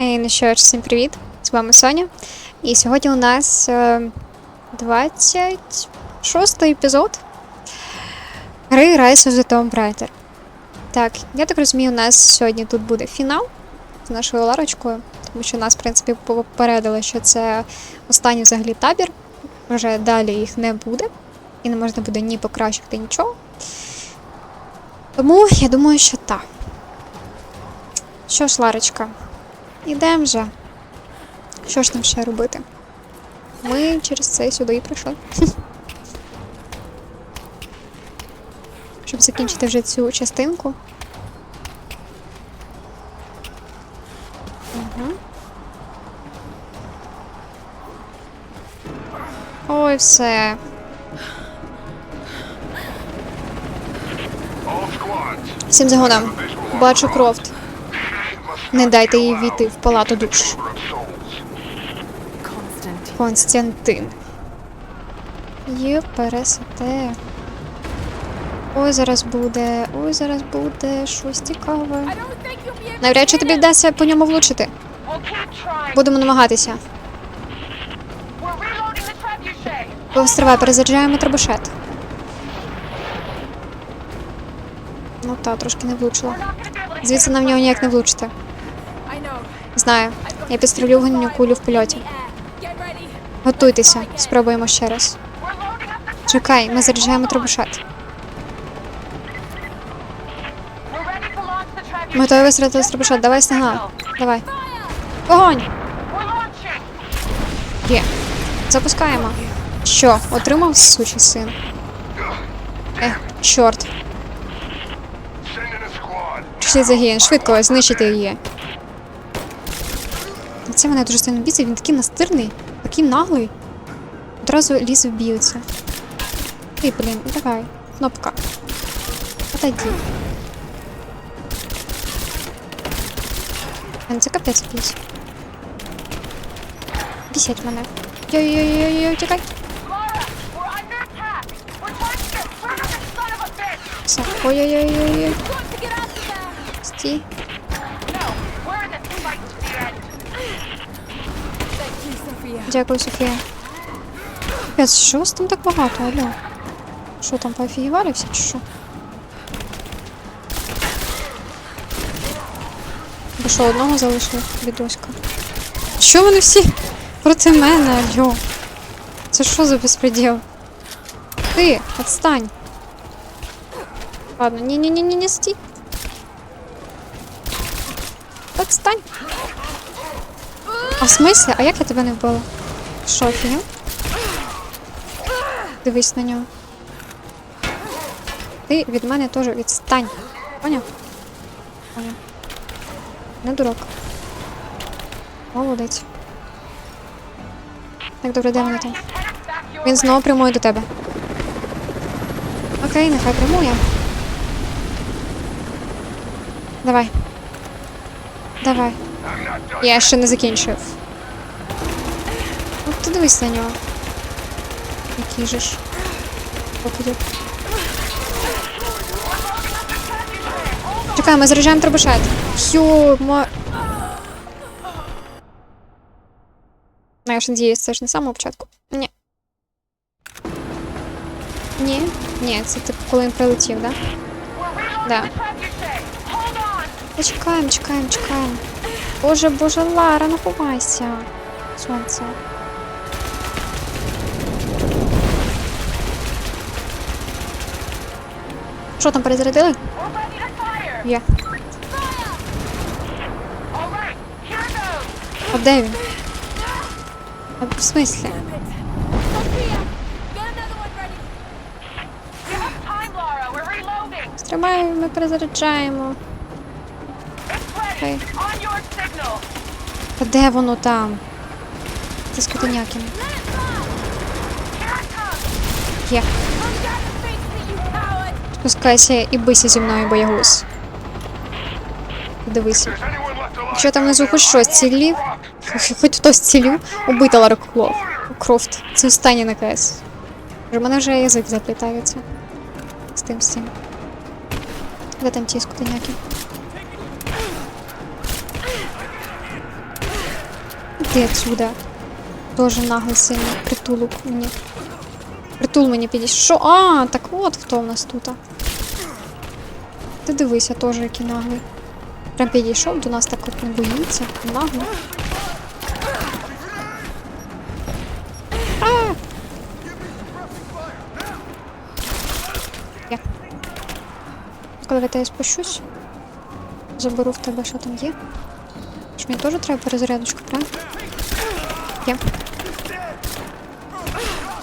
Ей, ну що ж, всім привіт! З вами Соня. І сьогодні у нас е, 26 епізод гри Rise of the Tomb Raider. Так, я так розумію, у нас сьогодні тут буде фінал з нашою Ларочкою, тому що нас, в принципі, попередили, що це останній взагалі табір. Вже далі їх не буде, і не можна буде ні покращити нічого. Тому я думаю, що так. Що ж, Ларочка, Ідемо вже. Що ж нам ще робити? Ми через це сюди і прийшли. Щоб закінчити вже цю частинку. Угу. Ой, все. Всім загонам. Бачу крофт. Не дайте їй війти в палату душ. Константин. Є пересете. Ой, зараз буде. Ой, зараз буде щось цікаве. Навряд чи тобі вдасться по ньому влучити. Будемо намагатися. Постривай, перезаряджаємо трабушет. Ну та, трошки не влучила. Звідси нам в нього ніяк не влучити. Знаю. Я підстрілю гоню кулю в польоті. Готуйтеся, спробуємо ще раз. Чекай, ми заряджаємо trebuchet. Ми готові вистрілити з трабушет. Давай сигнал. Давай. Вогонь! Є. Запускаємо. Що, отримав сучий син? Ех, чорт. Числі загін, швидко знищити її. Це мене дуже сильно бісить, він такий настирний, такий наглий. Одразу ліз в бійця. Ей, блін, давай. Кнопка. Отойди. Це капець якийсь. Бісять мене. Йой-йой-йой, тікай. Lara, we're under Дякую, Софія. Капець, що вас там так багато, алло? Що там, поофігіварився чи що? Ви що, одного залишили бідоська? Що вони всі проти мене, алло? Це що за безпреділ? Ти, відстань. Ладно, ні-ні-ні, не стій. Відстань. А в смислі? А як я тебе не вбила? Що, офігел? Дивись на нього. Ти від мене теж відстань. Поняв? Поняв. Не дурак. Молодець. Так, добре, де вони там? Він знову прямує до тебе. Окей, нехай прямує. Давай. Давай. Я ще не закінчив. От ти дивись на нього. Який же ж. Покидьок. Чекай, ми заряджаємо трубушет. Йо, ма... Ну, я ж надіюсь, це ж не з самого початку. Ні. Ні, ні, це типу, коли він прилетів, да? We're reloading Да. the trebuchet. Hold on. Та чекаємо, чекаємо, чекаємо. Боже, боже, Лара, ну ховайся. Сонце. Що там перезарядили? Є. А де він? А в reloading. Стримаємо, ми перезаряджаємо. Окей. Та воно там? Comes. Є. I'm Спускайся і бийся зі мною, боягуз. Дивися. Left там внизу хоч щось цілів? Хоч хтось цілів, убита Лара Крофт. Це останній наказ. В мене вже язик заплітається. З тим з цим. Де там ті скотиняки? Іди отсюда. Тоже наглий сильний притулок мені. Притул мені підійшов. А, так от хто в нас тут. Ти дивися, теж який наглий. Прям підійшов до нас так от не боїться. Нагло. Коли я спущусь, заберу в тебе, що там є. Ж мені теж треба перезарядочку, правильно? Є.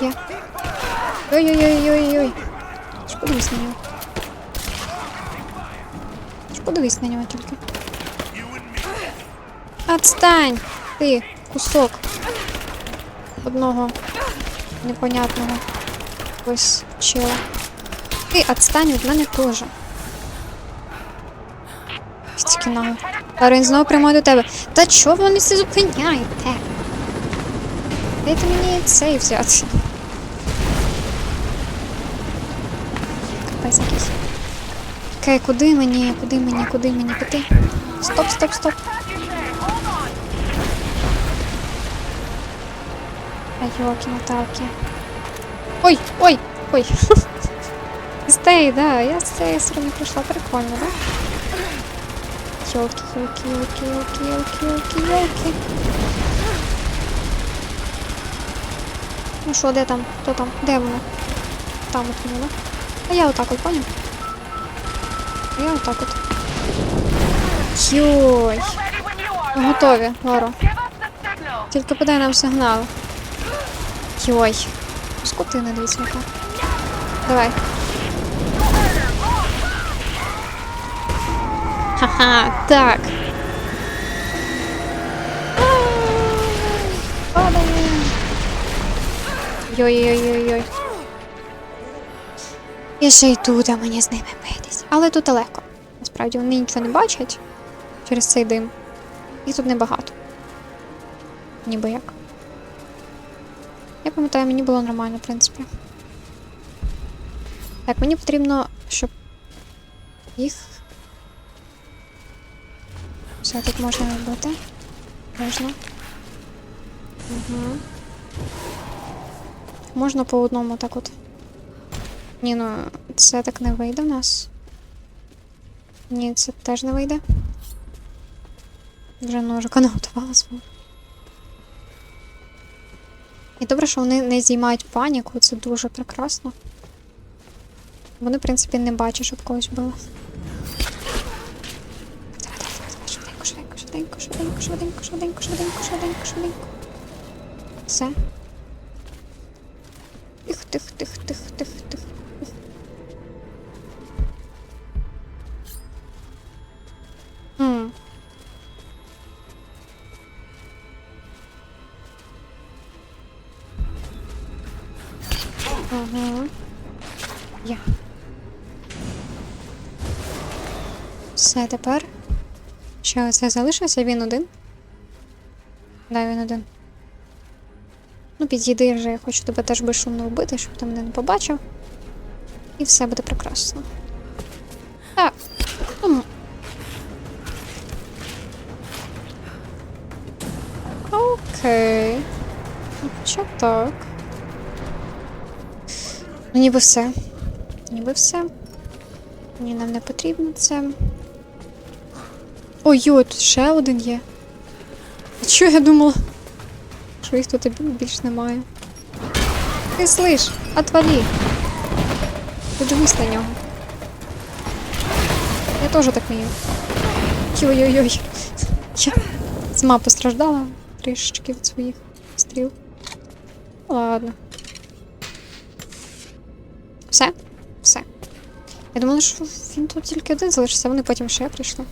Є. Ой-ой-ой-ой-ой. Ж подивись на нього. Подивись на нього тільки. Отстань! Ти, кусок. Одного непонятного. Ось чела. Ти отстань від мене Тільки нагло. Зараз він знову прямо до тебе. Та чого не все зупиняєте? Дайте мені цей взяти. Капець якийсь. Окей, куди мені, куди мені, куди мені піти? Стоп, стоп, стоп. Айоки, Наталки. Ой, ой, ой. Тієї, да, я з цієї сторони прийшла. Прикольно, да? Йолки, йолки, йолки, йолки, йолки, йолки, йолки. Ну що, де там? Хто там? Де воно? Там от воно, да? А я отак от, поняв? Я отак от. Йой. Готові, Лоро. Тільки подай нам сигнал. Йой. Скотина, дивіться яка. Давай. Ха-ха, так. Йой-йой-йой-йой. І ще й тут, а мені з ними битись. Але тут легко. Насправді вони нічого не бачать через цей дим. Їх тут небагато. Ніби як. Я пам'ятаю, мені було нормально, в принципі. Так, мені потрібно, щоб їх. Все, тут можна робити. Можна. Угу. Можна по одному так от. Ні, ну це так не вийде в нас. Ні, це теж не вийде. Вже ножика наготувала свого. І добре, що вони не здіймають паніку, це дуже прекрасно. Вони, в принципі, не бачать, щоб когось було. Швиденько, швиденько, швиденько, швиденько, швиденько, швиденько, швиденько, швиденько, швиденько. Все. Тих, тих, тих, тих, тих, тих. Все, тепер. Що це залишився? Він один? Да, він один. Ну, підійди вже, я хочу тебе теж безшумно вбити, щоб ти мене не побачив. І все буде прекрасно. Так. Окей. Що так? Ну, ніби все. Ніби все. Ні, нам не потрібно це. Ой-ой, тут ще один є. А чого я думала? Що їх тут більш немає. Ти слиш, отвали. Подивись на нього. Я теж так вмію. Ой-ой-ой. Я сама постраждала трішечки від своїх стріл. Ладно. Все? Все. Я думала, що він тут тільки один залишився, вони потім ще прийшли.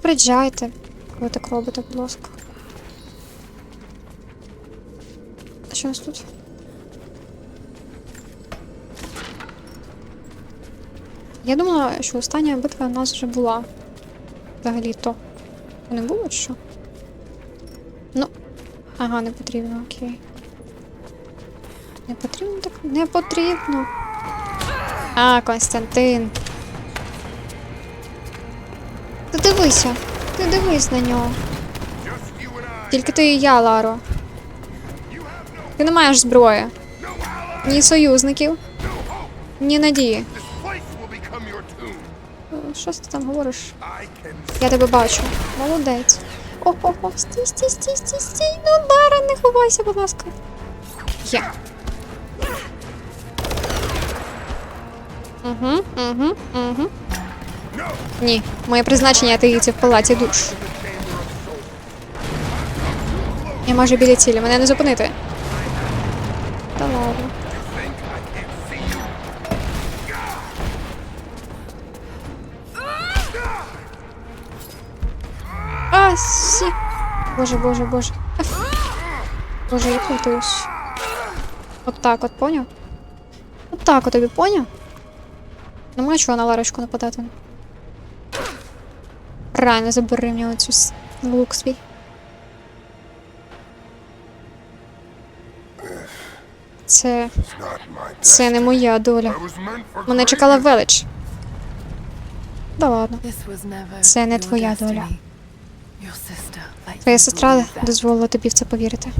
Попереджайте, коли так робите, будь ласка. А що у нас тут? Я думала, що остання битва у нас вже була. Взагалі-то. Не було що? Ну. Ага, не потрібно, окей. Не потрібно так? Не потрібно. А, Константин. Дивися. Ти дивись на нього. Тільки ти і я, Ларо. Ти не маєш зброї. Ні союзників, ні надії. Що ти там говориш? Я тебе бачу. Молодець. О, о, о, стій, стій, стій, стій, стій. Ну, Лара, не ховайся, будь ласка. Є. Угу, угу, угу. Ні, моє призначення таїться в палаці душ. Я майже біля цілі, мене не зупинити. Та ладно. А, сі. Боже, боже, боже. Боже, я плутаюсь. От так от, поняв? От так от тобі поняв? Нема чого на Ларочку нападати. Правильно, забери мені оцю лук свій. Це. Це не моя доля. Мене чекала велич. Да ладно. Це не твоя доля. Твоя сестра дозволила тобі в це повірити.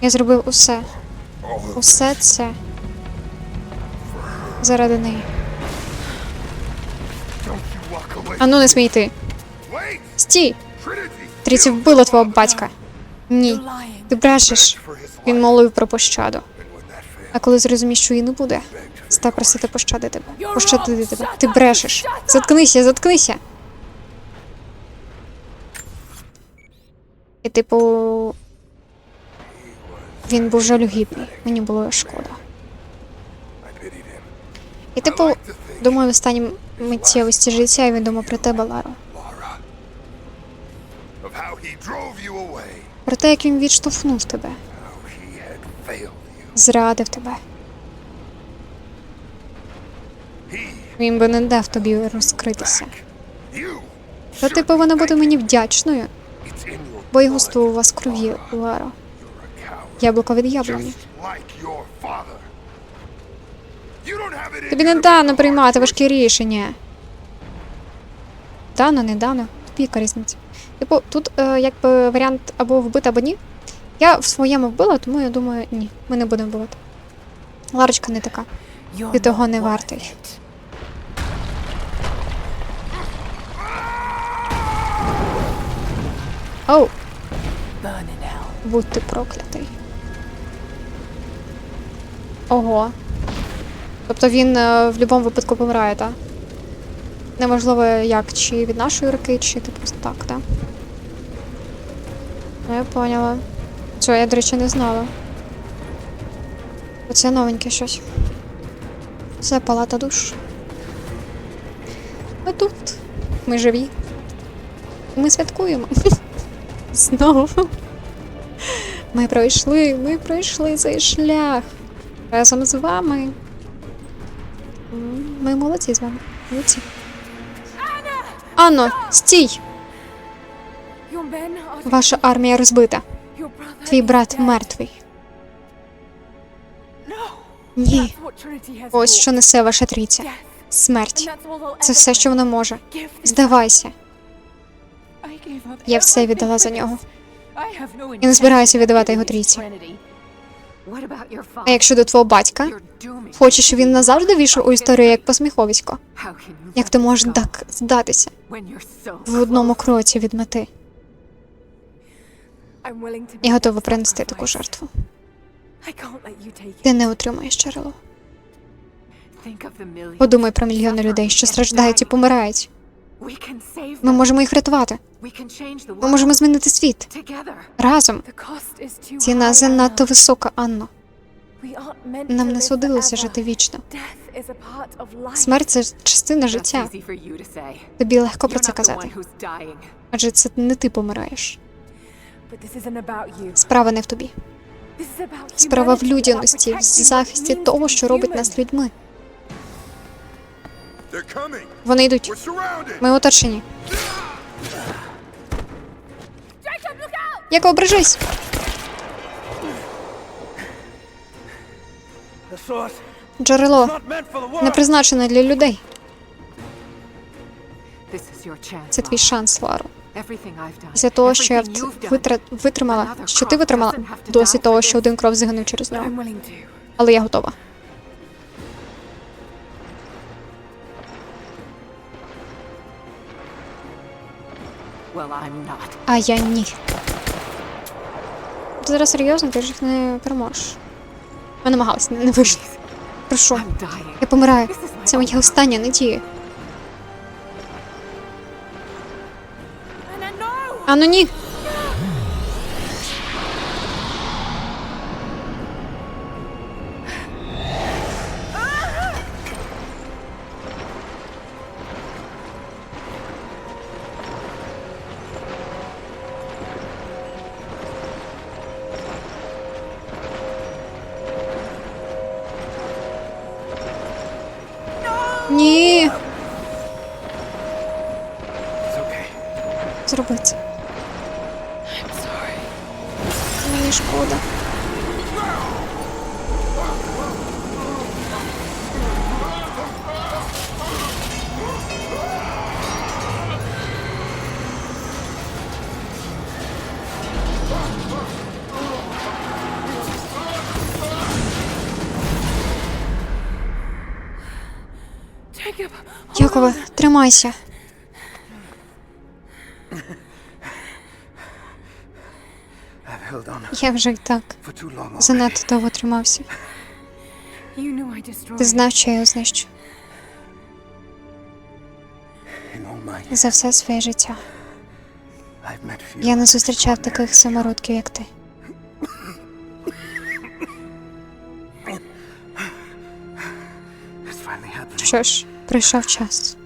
Я зробив усе. Усе це заради неї. Ану, не смій ти. Стій! Тріці вбило твого батька. Ні. Ти брешеш. Він молив про пощаду. А коли зрозумієш, що її не буде, став просити пощади тебе. Пощадити тебе. Ти брешеш. Заткнися, заткнися. І типу. Він був жалюгідний. Мені було шкода. І типу, думаю, в останній миттєвості життя він думав про тебе, away. Про те, як він відштовхнув тебе, зрадив тебе. Він би не дав тобі розкритися. Та ти повинна бути мені вдячною, бо й густо у вас крові, coward. Яблуко від яблуні. Тобі не дано приймати важкі рішення. Дано, не дано. Тобі яка різниця. Типу, тут е, якби варіант або вбити, або ні. Я в своєму вбила, тому я думаю, ні, ми не будемо вбивати. Ларочка не така. Ти того не вартий. Оу, будь ти проклятий. Ого. Тобто він е, в будь-якому випадку помирає, так? Неможливо як, чи від нашої руки, чи типу так, так? Ну, я поняла. Цього я, до речі, не знала. Оце новеньке щось. Це палата душ. Ми тут. Ми живі. Ми святкуємо. Знову. Ми пройшли, ми пройшли цей шлях. Разом з вами. Ми молодці з вами. Молодці. Анно, стій! Ваша армія розбита. Твій брат мертвий. Ні. Ось що несе ваша трійця. Смерть. Це все, що вона може. Здавайся. Я все віддала за нього. Я не збираюся віддавати його трійці. А father? як щодо твого батька? Хочеш, щоб він назавжди війшов у історію як посміховисько? Як ти можеш так здатися в одному кроці від мети? Я готова принести таку жертву. Ти не отримаєш джерело. Подумай про мільйони людей, що страждають і помирають. Ми можемо їх рятувати. Ми можемо змінити світ разом. Ціна занадто висока, Анно. Нам не судилося жити вічно. Смерть це частина життя. Тобі легко про це казати. Адже це не ти помираєш. Справа не в тобі. Справа в людяності, в захисті того, що робить нас людьми. They're coming. Вони йдуть. Ми оточені. Jacob, look out! Як ображись! Джерело not meant for the не призначене для людей. Це твій шанс, done. Після того, що я витримала, що ти витримала, досить того, що один кров загинув через нього. Але я готова. А я ні. Ти зараз серйозно, ти ж їх не переможеш. Я намагалась, не, не вийшло. Прошу, я помираю. Це моя остання надія. А ну ні. Ні. Зроби це. Мені шкода. Якове, тримайся. Я вже й так занадто довго тримався. Ти знав, що я знищу. За все своє життя. Я не зустрічав таких самородків, як ти. Що ж, прийшов час.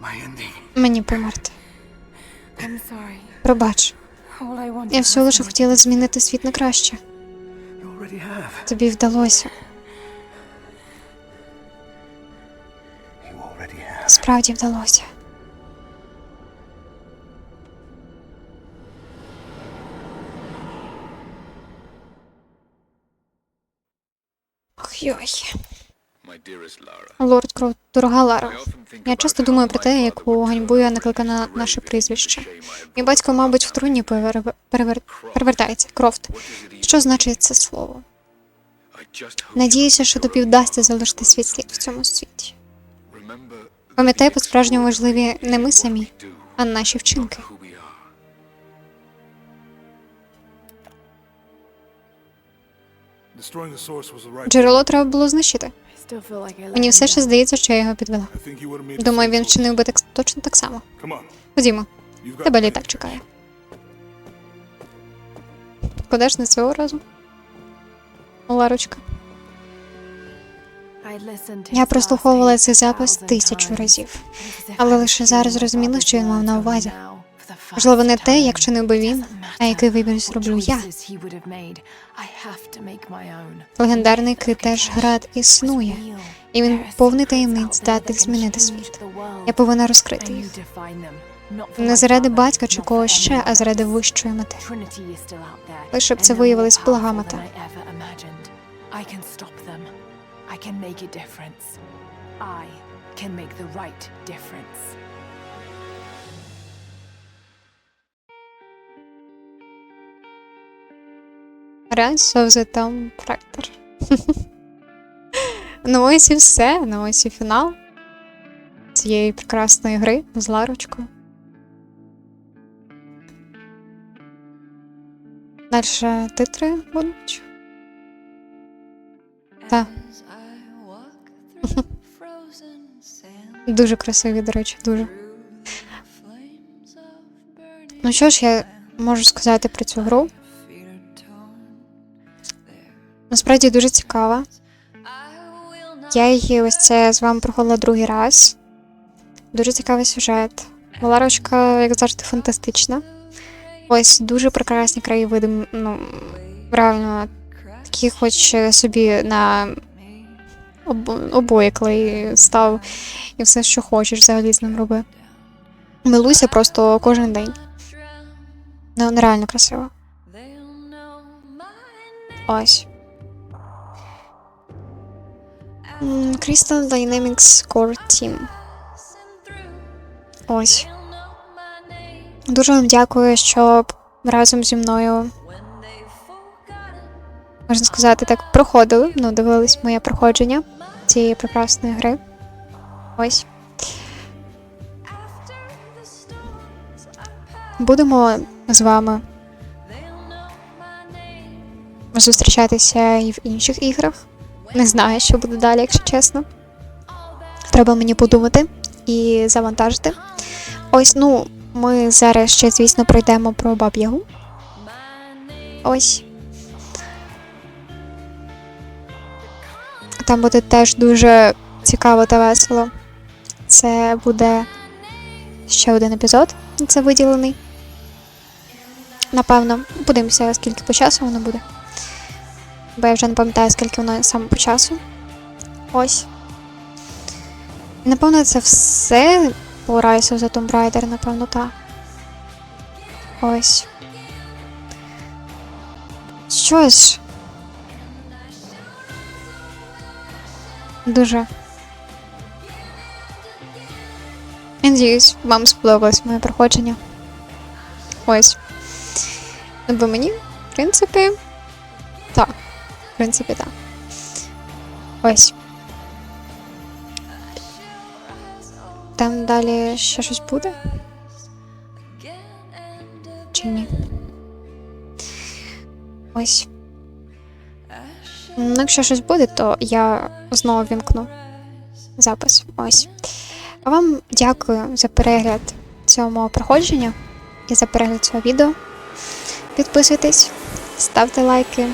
Мені померти. Пробач, я всього лише хотіла змінити світ на краще. Тобі вдалося. Справді вдалося. Ох йой. Лорд Кров, дорога think Я часто думаю про те, яку ганьбу я накликана наше прізвище. Мій батько, мабуть, в труні перевер... перевер... перевертається. Крофт. Що значить це слово? Надіюся, що тобі вдасться залишити свій слід в цьому світі. Пам'ятай по-справжньому важливі не ми самі, а наші вчинки. Джерело треба було знищити. Мені все ще здається, що я його підвела. Думаю, він вчинив би так точно так само. Ходімо, тебе літак чекає. Подаш не цього разу? Ларочка. Я прослуховувала цей запис тисячу разів. Але лише зараз зрозуміла, що він мав на увазі. Можливо, не те, як чинив би він, а який вибір зроблю я. Легендарний Китеж Град існує, і він повний таємниць здатних змінити світ. Я повинна розкрити їх. Не заради батька чи когось ще, а заради вищої мети. Лише б це виявилась блага. I can make the right difference. Of the Tomb Raider. ну ось і все. Ну ось і фінал цієї прекрасної гри з Ларочкою. Дальше титри будуть. Так. Дуже красиві, до речі, дуже. Ну що ж, я можу сказати про цю гру. Насправді дуже цікава. Я її ось це з вами проходила другий раз. Дуже цікавий сюжет. Валарочка, як завжди, фантастична. Ось дуже прекрасні краєвиди. Ну, реально, такі хоч собі на об... обоє клей став і все, що хочеш, взагалі з ним роби. Милуйся просто кожен день. Ну, нереально красиво. Ось. Crystal Dynamics Core Team. Ось. Дуже вам дякую, що разом зі мною, можна сказати, так, проходили. Ну, дивились моє проходження цієї прекрасної гри. Ось. Будемо з вами зустрічатися і в інших іграх. Не знаю, що буде далі, якщо чесно. Треба мені подумати і завантажити. Ось, ну, ми зараз ще, звісно, пройдемо про Баб'ягу. Ось. Там буде теж дуже цікаво та весело. Це буде ще один епізод. Це виділений. Напевно, подивимося, скільки по часу воно буде. Бо я вже не пам'ятаю, скільки воно саме по часу. Ось. І, напевно, це все по of the Tomb Raider, напевно, так. Ось. Що ж. Дуже. Надіюсь, вам сподобалось моє проходження. Ось. Ну, Бо мені, в принципі, так. Принципі, так. Ось. Там далі ще щось буде? Чи ні? Ось. Ну, якщо щось буде, то я знову вімкну запис. Ось. Вам дякую за перегляд цього мого проходження і за перегляд цього відео. Підписуйтесь, ставте лайки,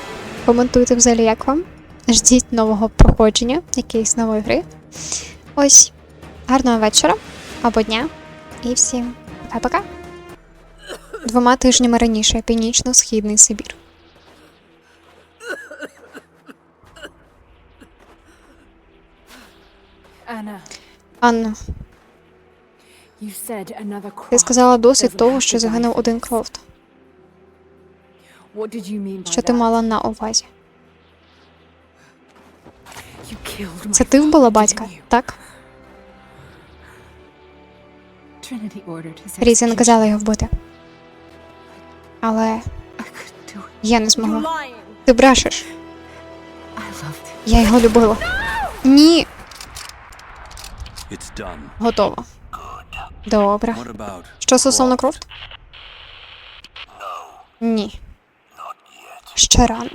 коментуйте взагалі, як вам. Ждіть нового проходження, якоїсь нової гри. Ось. Гарного вечора або дня. І всім пока-пока. Двома тижнями раніше північно-східний Сибір. Анна, you ти сказала досить того, що загинув один. Крофт. Що ти мала на увазі? You killed my Це ти вбила батька, так? Різі наказала його вбити. Але я не змогла. Ти брешеш. Я його любила. Ні. Готово. Добре. Що стосовно Крофт? Ні. Ще рано.